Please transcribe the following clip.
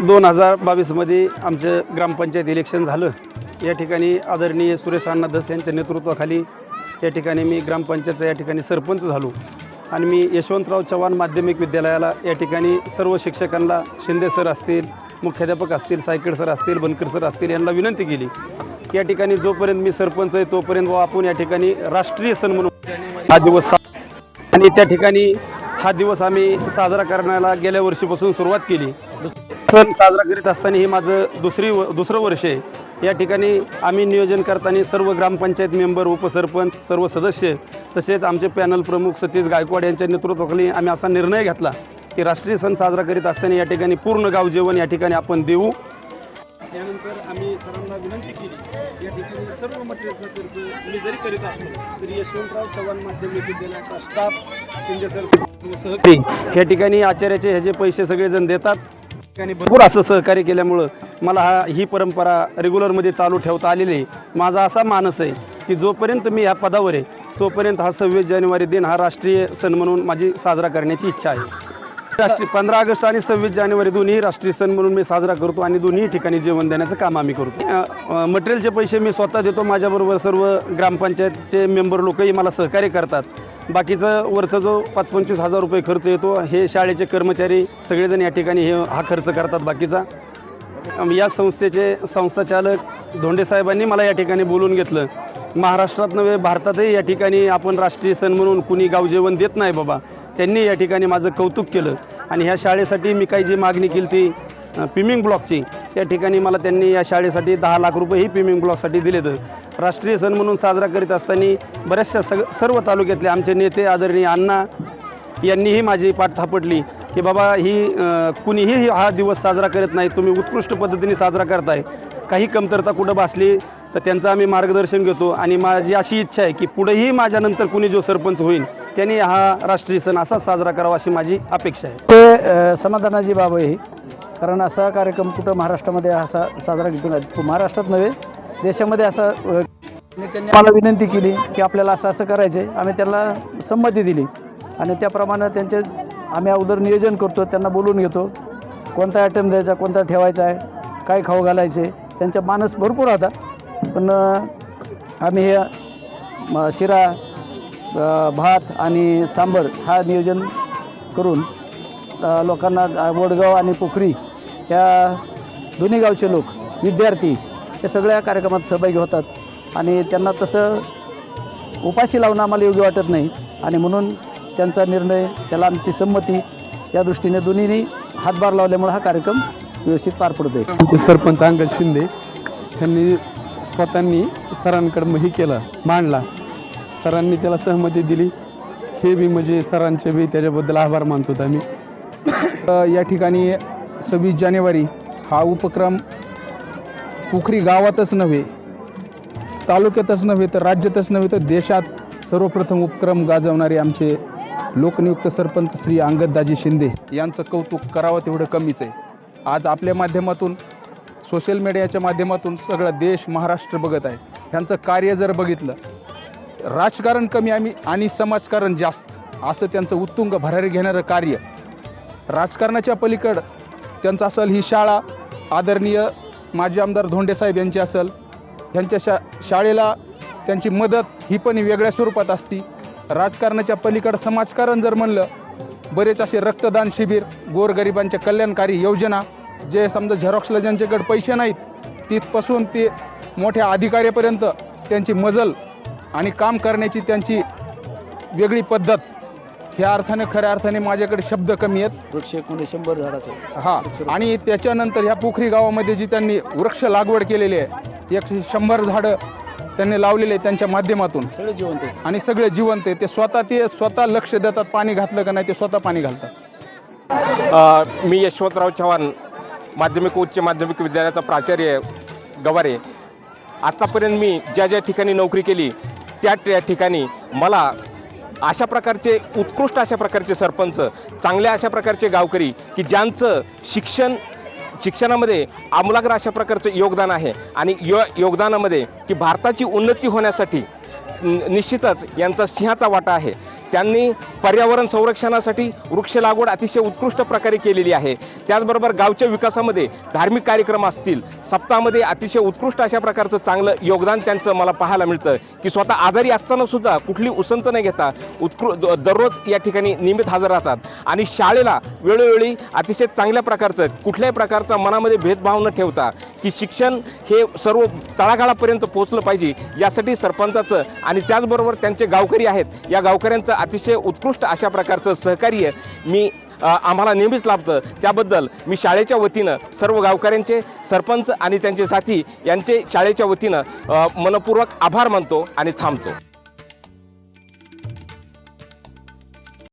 दोन हजार बावीसमध्ये आमचं ग्रामपंचायत इलेक्शन झालं. या ठिकाणी आदरणीय सुरेश अण्णा धस यांच्या नेतृत्वाखाली या ठिकाणी मी ग्रामपंचायतचा या ठिकाणी सरपंच झालो. आणि मी यशवंतराव चव्हाण माध्यमिक विद्यालयाला या ठिकाणी सर्व शिक्षकांना शिंदे सर असतील मुख्याध्यापक असतील सायकेड सर असतील बनकर सर असतील यांना विनंती केली. या ठिकाणी जोपर्यंत मी सरपंच आहे तोपर्यंत व आपण या ठिकाणी राष्ट्रीय सण म्हणून हा दिवस आणि त्या ठिकाणी हा दिवस आम्ही साजरा करण्याला गेल्या वर्षीपासून सुरुवात केली. सण साजरा करीत असताना हे माझं दुसरी व दुसरं वर्ष आहे. या ठिकाणी आम्ही नियोजन करताना सर्व ग्रामपंचायत मेंबर उपसरपंच सर्व सदस्य तसेच आमचे पॅनल प्रमुख सतीश गायकवाड यांच्या नेतृत्वाखाली आम्ही असा निर्णय घेतला की राष्ट्रीय सण साजरा करीत असताना या ठिकाणी पूर्ण गाव जेवण या ठिकाणी आपण देऊ. त्यानंतर आम्ही सरांना विनंती केली. या ठिकाणी सर्व मटेरियलचा खर्च मी जरी करीत असलो तरी यशवंतराव चव्हाण माध्यमिक विद्यालयाचा स्टाफ शिंदे सर सहकारी. या ठिकाणी आचार्याचे ह्याचे पैसे सगळेजण देतात ठिकाणी भरपूर असं सहकार्य केल्यामुळं मला हा ही परंपरा रेग्युलरमध्ये चालू ठेवता आलेली आहे. माझा असा मानस आहे की जोपर्यंत मी ह्या पदावर आहे तोपर्यंत हा सव्वीस जानेवारी दिन हा राष्ट्रीय सण म्हणून माझी साजरा करण्याची इच्छा आहे. राष्ट्रीय पंधरा ऑगस्ट आणि सव्वीस जानेवारी दोन्ही राष्ट्रीय सण म्हणून मी साजरा करतो आणि दोन्ही ठिकाणी जेवण देण्याचं काम आम्ही करतो. मटेरियलचे पैसे मी स्वतः देतो. माझ्याबरोबर सर्व ग्रामपंचायतचे मेंबर लोकही मला सहकार्य करतात. बाकीचं वरचा जो पाच पंचवीस हजार रुपये खर्च येतो हे शाळेचे कर्मचारी सगळेजण या ठिकाणी हे हा खर्च करतात बाकीचा. या संस्थेचे संस्थाचालक धोंडेसाहेबांनी मला या ठिकाणी बोलून घेतलं. महाराष्ट्रात नव्हे भारतातही या ठिकाणी आपण राष्ट्रीय सण म्हणून कुणी गाव जेवण देत नाही बाबा. त्यांनी या ठिकाणी माझं कौतुक केलं. आणि ह्या शाळेसाठी मी काही जी मागणी केली ती पिमिंग ब्लॉकची त्या ठिकाणी मला त्यांनी या शाळेसाठी दहा लाख रुपये ही पिमिंग ब्लॉकसाठी दिले तर राष्ट्रीय सण म्हणून साजरा करीत असताना बऱ्याचशा सग सर्व तालुक्यातले आमचे नेते आदरणीय अण्णा यांनीही माझी पाठ थापटली की बाबा ही कुणीही हा दिवस साजरा करत नाही तुम्ही उत्कृष्ट पद्धतीने साजरा करताय. काही कमतरता कुठं भासली तर त्यांचं आम्ही मार्गदर्शन घेतो. आणि माझी अशी इच्छा आहे की पुढेही माझ्यानंतर कुणी जो सरपंच होईल त्यांनी हा राष्ट्रीय सण असा साजरा करावा अशी माझी अपेक्षा आहे. ते समाधानाची बाब आहे कारण असा कार्यक्रम कुठं महाराष्ट्रामध्ये असा साजरा घेतो महाराष्ट्रात नव्हे देशामध्ये असा त्यांनी मला विनंती केली की आपल्याला असं असं करायचं आहे आम्ही त्यांना संमती दिली. आणि त्याप्रमाणे त्यांचे आम्ही अगोदर नियोजन करतो त्यांना बोलून घेतो. कोणता आयटम द्यायचा कोणता ठेवायचा आहे काय खाऊ घालायचे त्यांचा मानस भरपूर होता पण आम्ही हे शिरा भात आणि सांबर हा नियोजन करून लोकांना वडगाव आणि पोखरी या दोन्ही गावचे लोक विद्यार्थी हे सगळ्या कार्यक्रमात सहभागी होतात. आणि त्यांना तसं उपाशी लावणं आम्हाला योग्य वाटत नाही. आणि म्हणून त्यांचा निर्णय त्याला आमची संमती या दृष्टीने दोन्हीनी हातभार लावल्यामुळे हा कार्यक्रम व्यवस्थित पार पडतो आहे सरपंच अंगद शिंदे यांनी स्वतःनी सरांकडं हे केलं मांडला. सरांनी त्याला सहमती दिली. हे बी म्हणजे सरांचे बी त्याच्याबद्दल आभार मानतो आम्ही. या ठिकाणी सव्वीस जानेवारी हा उपक्रम पोखरी गावातच नव्हे तालुक्यातच नव्हे तर राज्यातच नव्हे तर देशात सर्वप्रथम उपक्रम गाजवणारे आमचे लोकनियुक्त सरपंच श्री अंगददाजी शिंदे यांचं कौतुक करावं तेवढं कमीच आहे. आज आपल्या माध्यमातून सोशल मीडियाच्या माध्यमातून सगळं देश महाराष्ट्र बघत आहे. ह्यांचं कार्य जर बघितलं राजकारण कमी आम्ही आणि समाजकारण जास्त असं त्यांचं उत्तुंग भरारी घेणारं कार्य. राजकारणाच्या पलीकड त्यांचं असेल ही शाळा आदरणीय माजी आमदार धोंडेसाहेब यांची असेल ह्यांच्या शा शाळेला त्यांची मदत ही पण वेगळ्या स्वरूपात असती. राजकारणाच्या पलीकडं समाजकारण जर म्हणलं बरेच असे रक्तदान शिबिर गोरगरिबांच्या कल्याणकारी योजना जे समजा झेरॉक्सला ज्यांच्याकडे पैसे नाहीत तिथपासून ते मोठ्या अधिकाऱ्यापर्यंत त्यांची मजल आणि काम करण्याची त्यांची वेगळी पद्धत ह्या अर्थाने खऱ्या अर्थाने माझ्याकडे शब्द कमी आहेत. वृक्ष एकोणीस शंभर झाडाचं. हा आणि त्याच्यानंतर ह्या पोखरी गावामध्ये जी त्यांनी वृक्ष लागवड केलेली आहे एकशे शंभर झाडं त्यांनी लावलेले आहे त्यांच्या माध्यमातून. सगळे जिवंत आहे. आणि सगळे जिवंत आहे ते स्वतः ते स्वतः लक्ष देतात पाणी घातलं का नाही ते स्वतः पाणी घालतात. अ, मी यशवंतराव चव्हाण माध्यमिक उच्च माध्यमिक विद्यालयाचा प्राचार्य गवारे. आत्तापर्यंत मी ज्या ज्या ठिकाणी नोकरी केली त्या त्या ठिकाणी मला अशा प्रकारचे उत्कृष्ट अशा प्रकारचे सरपंच चांगल्या अशा प्रकारचे गावकरी की ज्यांचं शिक्षण शिक्षणामध्ये आमूलाग्र अशा प्रकारचं योगदान आहे आणि यो योगदानामध्ये की भारताची उन्नती होण्यासाठी निश्चितच यांचा सिंहाचा वाटा आहे. त्यांनी पर्यावरण संरक्षणासाठी वृक्ष लागवड अतिशय उत्कृष्ट प्रकारे केलेली आहे. त्याचबरोबर गावच्या विकासामध्ये धार्मिक कार्यक्रम असतील सप्ताहामध्ये अतिशय उत्कृष्ट अशा प्रकारचं चांगलं योगदान त्यांचं मला पाहायला मिळतं. की स्वतः आजारी असताना सुद्धा कुठली उसंत न घेता उत्कृ द- दररोज या ठिकाणी नियमित हजर राहतात. आणि शाळेला वेळोवेळी अतिशय चांगल्या प्रकारचं कुठल्याही प्रकारचा मनामध्ये भेदभाव न ठेवता की शिक्षण हे सर्व तळागाळापर्यंत पोहोचलं पाहिजे यासाठी सरपंचाचं आणि त्याचबरोबर त्यांचे गावकरी आहेत या गावकऱ्यांचं अतिशय उत्कृष्ट अशा प्रकारचं सहकार्य मी आम्हाला नेहमीच लाभतं. त्याबद्दल मी शाळेच्या वतीनं सर्व गावकऱ्यांचे सरपंच आणि त्यांचे साथी यांचे शाळेच्या वतीनं मनपूर्वक आभार मानतो आणि थांबतो.